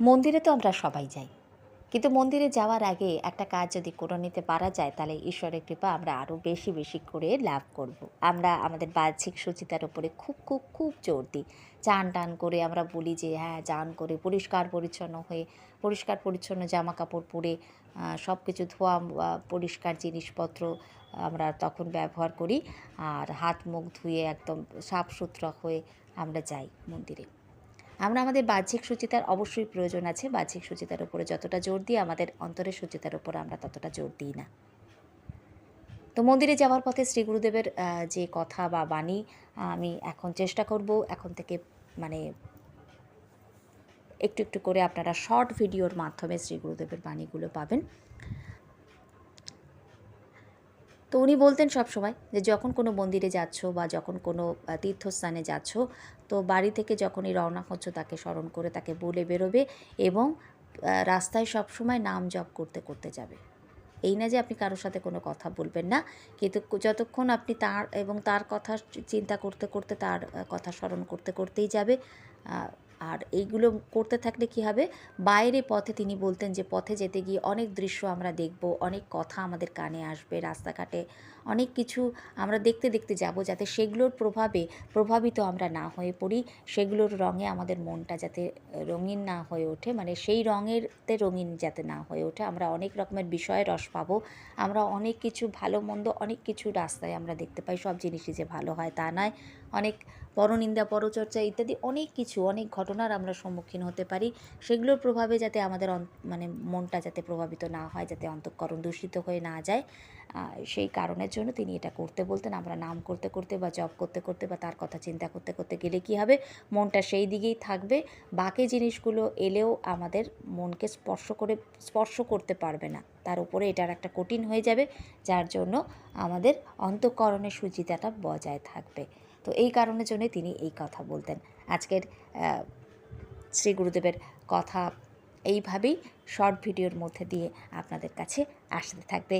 মন্দিরে তো আমরা সবাই যাই। কিন্তু মন্দিরে যাওয়ার আগে একটা কাজ যদি করে নিতে পারা যায়, তাহলে ঈশ্বরের কৃপা আমরা আরও বেশি বেশি করে লাভ করব। আমরা আমাদের বাহ্যিক সুচিতার উপরে খুব খুব খুব জোর দিই। চান টান করে আমরা বলি যে হ্যাঁ চান করে পরিষ্কার পরিচ্ছন্ন হয়ে, পরিষ্কার পরিচ্ছন্ন জামা কাপড় পরে সব কিছু ধোয়া পরিষ্কার জিনিসপত্র আমরা তখন ব্যবহার করি। আর হাত মুখ ধুয়ে একদম সাফ সুতরা হয়ে আমরা যাই মন্দিরে। আমরা আমাদের বাহ্যিক সুচিতার অবশ্যই প্রয়োজন আছে। বাহ্যিক সুচিতার উপরে যতটা জোর দিই, আমাদের অন্তরের সুচিতার উপর আমরা ততটা জোর দিই না। তো মন্দিরে যাওয়ার পথে শ্রী গুরুদেবের যে কথা বা বাণী আমি এখন চেষ্টা করব। এখন থেকে মানে একটু একটু করে আপনারা শর্ট ভিডিওর মাধ্যমে শ্রী গুরুদেবের বাণীগুলো পাবেন। তো উনি বলতেন সব সময় যে যখন কোনো মন্দিরে যাচ্ছ বা যখন কোনো তীর্থস্থানে যাচ্ছ, তো বাড়ি থেকে যখনই রওনা হচ্ছ তাকে স্মরণ করে তাকে বলে বেরোবে এবং রাস্তায় সব সময় নাম জপ করতে করতে যাবে। এই না যে আপনি কারোর সাথে কোনো কথা বলবেন না, কিন্তু যতক্ষণ আপনি তার এবং তার কথা চিন্তা করতে করতে তার কথা স্মরণ করতে, করতেই যাবে আর এইগুলো করতে থাকলে কি হবে? বাইরে পথে তিনি বলতেন যে, পথে যেতে গিয়ে অনেক দৃশ্য আমরা দেখব, অনেক কথা আমাদের কানে আসবে, রাস্তাঘাটে অনেক কিছু আমরা দেখতে দেখতে যাব, যাতে সেগুলোর প্রভাবে প্রভাবিত আমরা না হয়ে পড়ি, সেগুলোর রঙে আমাদের মনটা যাতে রঙিন না হয়ে ওঠে। মানে সেই রঙেরতে রঙিন যাতে না হয়ে ওঠে, আমরা অনেক রকমের বিষয়ে রস পাবো, আমরা অনেক কিছু ভালো মন্দ অনেক কিছু রাস্তায় আমরা দেখতে পাই, সব জিনিসই যে ভালো হয় তা নয়। অনেক পরনিন্দা, পরচর্চা ইত্যাদি অনেক কিছু, অনেক ঘটনার আমরা সম্মুখীন হতে পারি। সেগুলোর প্রভাবে যাতে আমাদের মানে মনটা যাতে প্রভাবিত না হয়, যাতে অন্তঃকরণ দূষিত হয়ে না যায়। সেই কারণের জন্য তিনি এটা করতে বলতেন। আমরা নাম করতে করতে বা জব করতে করতে বা তার কথা চিন্তা করতে করতে গেলে কি হবে? মনটা সেই দিকেই থাকবে। বাকি জিনিসগুলো এলেও আমাদের মনকে স্পর্শ করে, স্পর্শ করতে পারবে না। তার উপরে এটার একটা কঠিন হয়ে যাবে, যার জন্য আমাদের অন্তঃকরণের সুচিতাটা বজায় থাকবে। তো এই কারণের জন্য তিনি এই কথা বলতেন। আজকের শ্রী গুরুদেবের কথা এইভাবেই শর্ট ভিডিওর মধ্যে দিয়ে আপনাদের কাছে আসতে থাকবে।